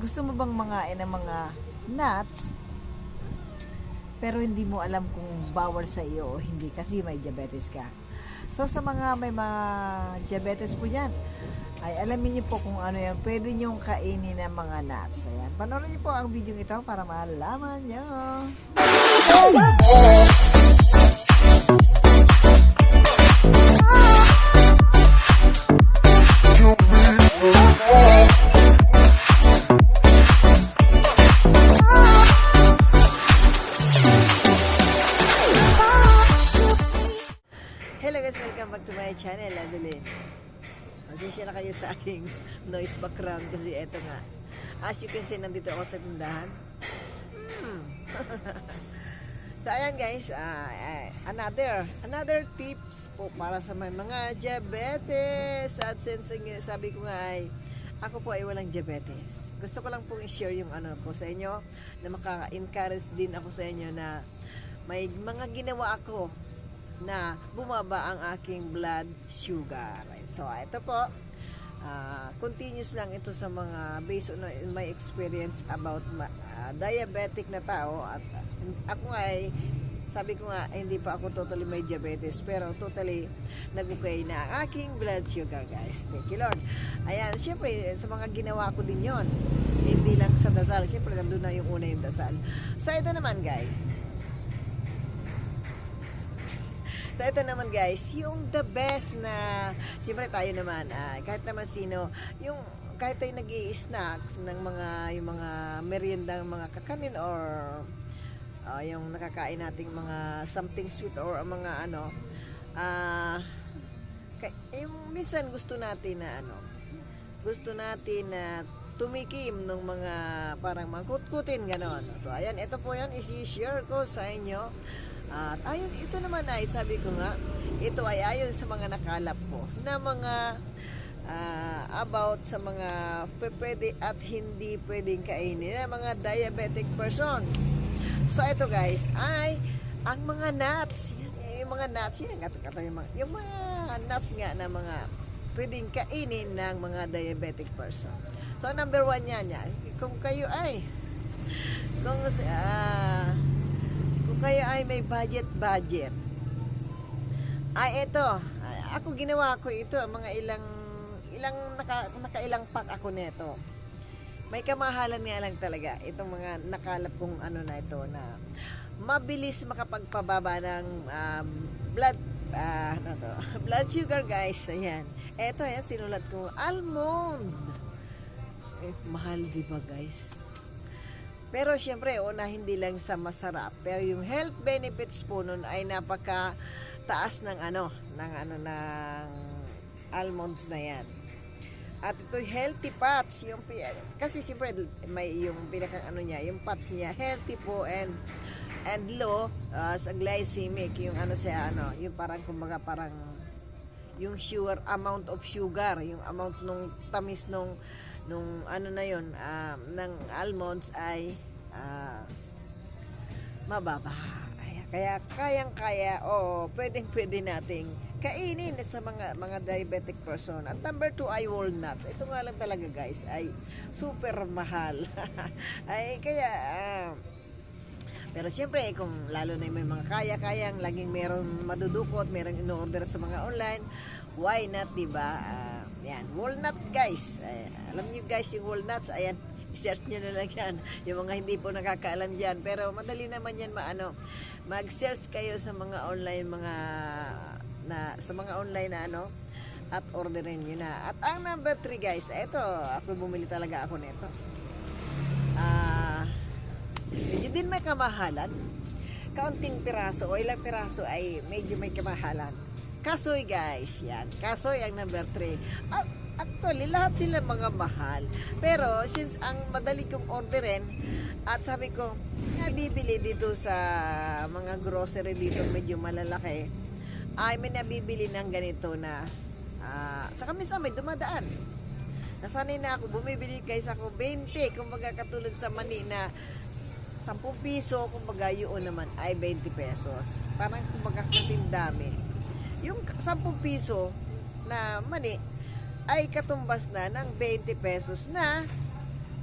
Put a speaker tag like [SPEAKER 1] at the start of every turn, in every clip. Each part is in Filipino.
[SPEAKER 1] Gusto mo bang mangain ng mga nuts pero hindi mo alam kung bawal sa iyo o hindi kasi may diabetes ka. So sa mga may mga diabetes po dyan, ay alamin niyo po kung ano yan, pwede niyong kainin ng mga nuts. Ayan, panoorin niyo po ang video ito para malaman niyo. Hello Pasensya na kayo sa aking noise background kasi eto nga. As you can see, nandito ako sa tindahan. Hmm. so ayan guys, ah, another, another tips po para sa may mga diabetes. At since nga- sabi ko nga ay, ako po ay walang diabetes. Gusto ko lang pong i-share yung ano po sa inyo na maka-encourage din ako sa inyo na may mga ginawa ako na bumaba ang aking blood sugar. So, ito po, ah, continuous lang ito sa mga based on my experience about ah, diabetic na tao at ah, ako nga ay sabi ko nga hindi pa ako totally may diabetes pero totally nag-okay na ang aking blood sugar guys. Thank you Lord. Ayan, syempre sa mga ginawa ko din yon hindi lang sa dasal. Syempre nandun na yung una yung dasal. So ito naman guys, So ito naman guys, yung the best na siyempre tayo naman ah, kahit naman sino, yung kahit tayo nag snacks ng mga yung mga merienda mga kakanin or ah, yung nakakain nating mga something sweet or mga ano ah kay- yung minsan gusto natin na ano gusto natin na tumikim ng mga parang mga kutkutin ganon. So ayan, ito po yan isi-share ko sa inyo. At ayun, ito naman ay sabi ko nga, ito ay ayon sa mga nakalap ko na mga ah, about sa mga pwede at hindi pwedeng kainin na mga diabetic persons. So ito guys ay ang mga nuts. Eh, yung mga nuts, yan, kat- kat- yung, mga, yung mga nuts nga na mga pwedeng kainin ng mga diabetic person. So number one yan, yan. Kung kayo ay kung ah, kayo ay may budget budget. Ay ito ako ginawa ko ito mga ilang ilang naka, nakailang pack ako nito may kamahalan nga lang talaga itong mga nakalap kong ano na ito na mabilis makapagpababa ng um, blood ah, ano to, blood sugar guys. Ayan. Eto yan sinulat ko almond. Eh, mahal di ba guys pero syempre, una hindi lang sa masarap, pero yung health benefits po nun ay napaka taas ng ano, ng ano ng almonds na yan. At ito healthy fats, yung kasi siyempre may yung pinakang ano niya, yung fats niya healthy po and and low uh, sa glycemic, yung ano siya ano, yung parang kumbaga parang yung sugar amount of sugar, yung amount nung tamis nung nung ano na yon ng almonds ay ah, mababa. Ay, Kaya kayang-kaya o pwedeng pwede nating kainin sa mga mga diabetic person. At number two ay walnuts. Ito nga lang talaga guys ay super mahal. ay kaya ah, pero siyempre, kung lalo na may mga kaya-kayang, laging meron madudukot, meron in-order sa mga online, why not, di ba? Ah, yan, walnut guys. Ay, alam niyo guys, yung walnuts, ayan, search niyo na lang yan. Yung mga hindi po nakakaalam dyan. Pero madali naman yan maano. Mag-search kayo sa mga online, mga na sa mga online na ano at orderin niyo na. At ang number 3 guys, eto, ako bumili talaga ako nito. Ah, medyo din may kamahalan. Kaunting piraso o ilang piraso ay medyo may kamahalan. Kasoy guys, yan. Kasoy ang number 3. At actually, lahat sila mga mahal. Pero since ang madali kong orderin, at sabi ko, nabibili dito sa mga grocery dito medyo malalaki, ay may nabibili ng ganito na ah, sa kami sa may dumadaan. Nasanay na ako, bumibili guys ako 20, kumbaga katulad sa mani na 10 piso, kumbaga yun naman ay 20 pesos. Parang kumbaga kasing dami. Yung 10 piso na mani ay katumbas na ng 20 pesos na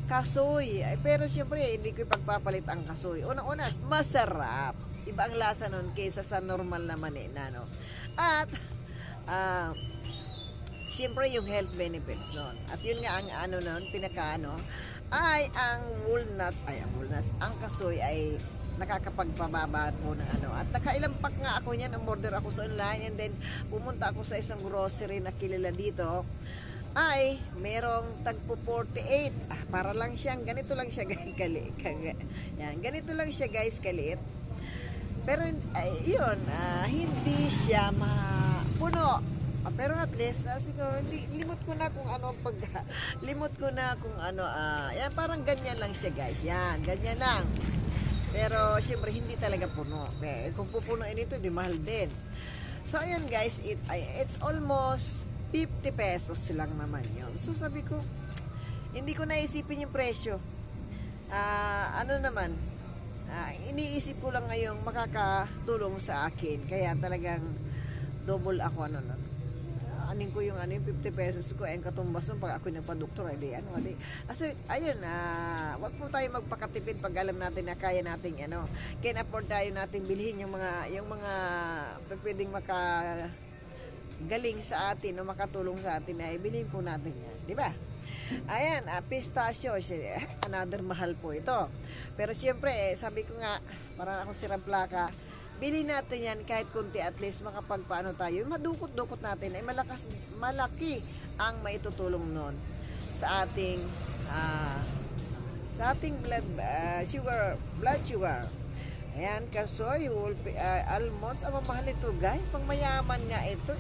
[SPEAKER 1] kasoy. Ay, pero syempre, hindi ko ipagpapalit ang kasoy. Unang-una, masarap. Iba ang lasa nun kaysa sa normal na mani na, no? At, ah, Siyempre yung health benefits nun. At yun nga ang ano nun, pinaka ano, ay ang walnut, ay ang walnuts, ang kasoy ay nakakapagpababa po ng ano. At nakailang pack nga ako niyan, umorder ako sa online and then pumunta ako sa isang grocery na kilala dito ay merong tagpo 48. Ah, para lang siyang, ganito lang siya guys, kali, yan, ganito lang siya guys, kaliit. Pero ay, yun, ah, hindi siya mapuno. Ah, pero at least, ah, siguro, hindi, limot ko na kung ano pag... limot ko na kung ano, ah, yan, parang ganyan lang siya guys. Yan, ganyan lang. Pero, syempre, hindi talaga puno. Eh, kung pupunuin ito, di mahal din. So, ayan guys, it, it's almost 50 pesos lang naman yun. So, sabi ko, hindi ko naisipin yung presyo. Ah, ano naman, ah, iniisip ko lang ngayong makakatulong sa akin. Kaya talagang double ako ano nun. Ah, anin ko yung ano yung 50 pesos ko ang katumbas nun pag ako nagpa-doktor edi ano edi aso ayun ah wag po tayo magpakatipid pag alam natin na kaya nating ano can afford tayo nating bilhin yung mga yung mga pwedeng maka galing sa atin o makatulong sa atin ay bilhin po natin yan di ba Ayan, ah, pistachio, si- eh, another mahal po ito. Pero siyempre, eh, sabi ko nga, para ako sirang plaka, bili natin yan kahit kunti at least makapagpaano tayo. Madukot-dukot natin ay malakas, malaki ang maitutulong nun sa ating ah, sa ating blood ah, sugar, blood sugar. Ayan, kasoy, wolf, ah, almonds, ang mamahal ito guys, pang mayaman nga ito.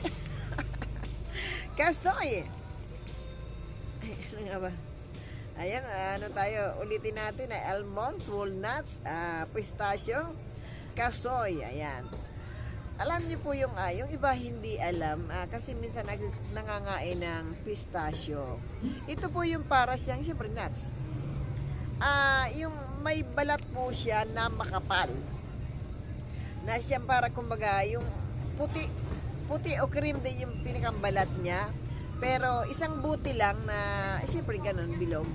[SPEAKER 1] kasoy! Ay, ano nga ba? Ayan, ano tayo, ulitin natin ay almonds, walnuts, ah, pistachio, kasoy, ayan. Alam niyo po yung, ah, yung iba hindi alam, ah, kasi minsan nag, nangangain ng pistachio. Ito po yung para siyang, siyempre, nuts. Ah, yung may balat po siya na makapal. Na siyang para, kumbaga, yung puti, puti o cream din yung pinakambalat niya. Pero isang buti lang na, eh, siyempre ganun, bilog.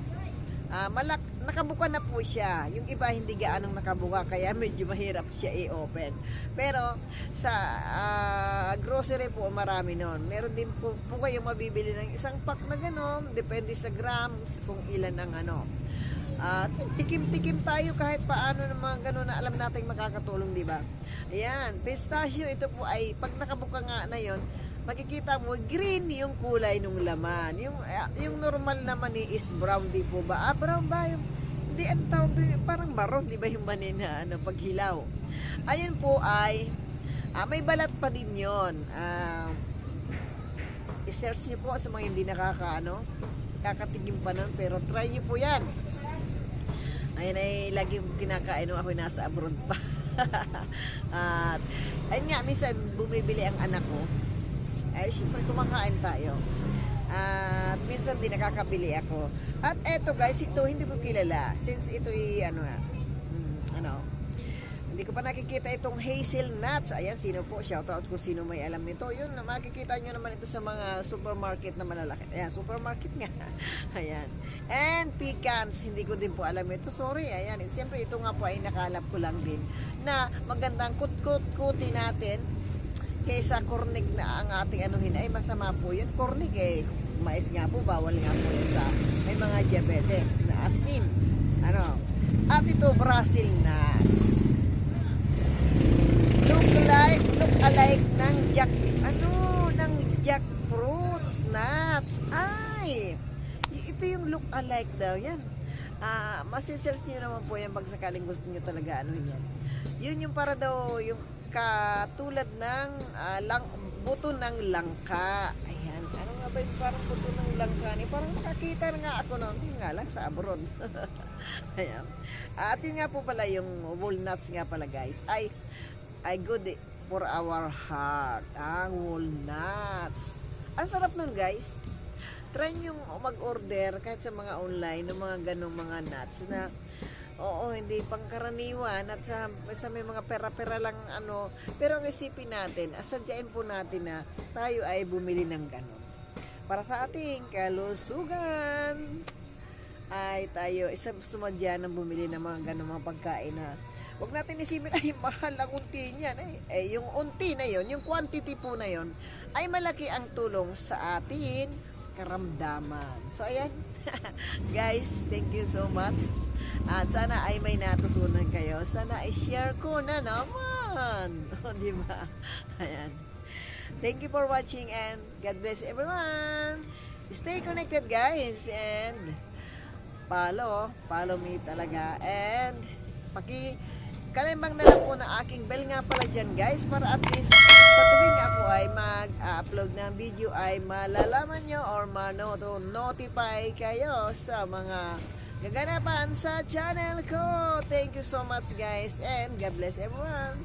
[SPEAKER 1] Ah, malak, nakabuka na po siya. Yung iba hindi gaanong nakabuka, kaya medyo mahirap siya i-open. Pero sa ah, grocery po, marami nun. Meron din po, po kayo mabibili ng isang pack na gano'n. Depende sa grams kung ilan ang ano. Ah, tikim-tikim tayo kahit paano ng mga gano'n na alam nating makakatulong, di ba? Ayan, pistachio, ito po ay, pag nakabuka nga na yon makikita mo green yung kulay ng laman. Yung ah, yung normal na mani is brown di po ba? Ah, brown ba yung hindi ang tawag doon, parang maroon di ba yung mani na ano paghilaw. Ayun po ay ah, may balat pa din 'yon. Ah, i-search niyo po sa mga hindi nakakaano, kakatigim pa nun, pero try niyo po 'yan. Ayun ay lagi kinakain nung ako nasa abroad pa. At ayun nga, minsan bumibili ang anak ko ay syempre kumakain tayo. At minsan din nakakabili ako. At eto guys, ito hindi ko kilala. Since ito ay ano nga, mm, ano, hindi ko pa nakikita itong hazelnuts. Ayan, sino po? Shoutout kung sino may alam nito. Yun, makikita nyo naman ito sa mga supermarket na malalaki. Ayan, supermarket nga. Ayan. And pecans, hindi ko din po alam ito. Sorry, ayan. Siyempre, ito nga po ay nakalap ko lang din na magandang kut-kut-kuti natin kaysa kornig na ang ating anuhin ay masama po yun. Kornig eh, mais nga po, bawal nga po yun sa may mga diabetes na as in. Ano? At ito, Brazil nuts. Look like, look alike ng jack, ano, ng jackfruits nuts. Ay! Ito yung look alike daw. Yan. Ah, masisearch niyo naman po yan pag sakaling gusto niyo talaga ano yan. Yun yung para daw yung katulad ng ah, lang, buto ng langka. Ayan. Ano nga ba yung parang buto ng langka ni? Parang nakakita na nga ako noon. Yun nga lang sa abroad. Ayan. At yun nga po pala yung walnuts nga pala guys. Ay, ay good for our heart. Ang walnuts. Ang sarap nun guys. Try nyo mag-order kahit sa mga online ng mga ganong mga nuts na Oo, hindi pangkaraniwan at sa, sa may mga pera-pera lang ano. Pero ang isipin natin, asadyain po natin na tayo ay bumili ng ganon. Para sa ating kalusugan. ay tayo isa sumadya ng bumili ng mga ganung mga pagkain na Huwag natin isipin, ay mahal ang unti niyan. Eh, eh, yung unti na yon, yung quantity po na yon, ay malaki ang tulong sa atin karamdaman. So, ayan. Guys, thank you so much. At sana ay may natutunan kayo. Sana ay share ko na naman. O, di ba? Ayan. Thank you for watching and God bless everyone. Stay connected guys and follow, follow me talaga and paki kalimbang na lang po ng aking bell nga pala dyan guys para at least sa tuwing ako ay mag-upload ng video ay malalaman nyo or manoto-notify kayo sa mga gaganapan sa channel ko. Thank you so much guys and God bless everyone.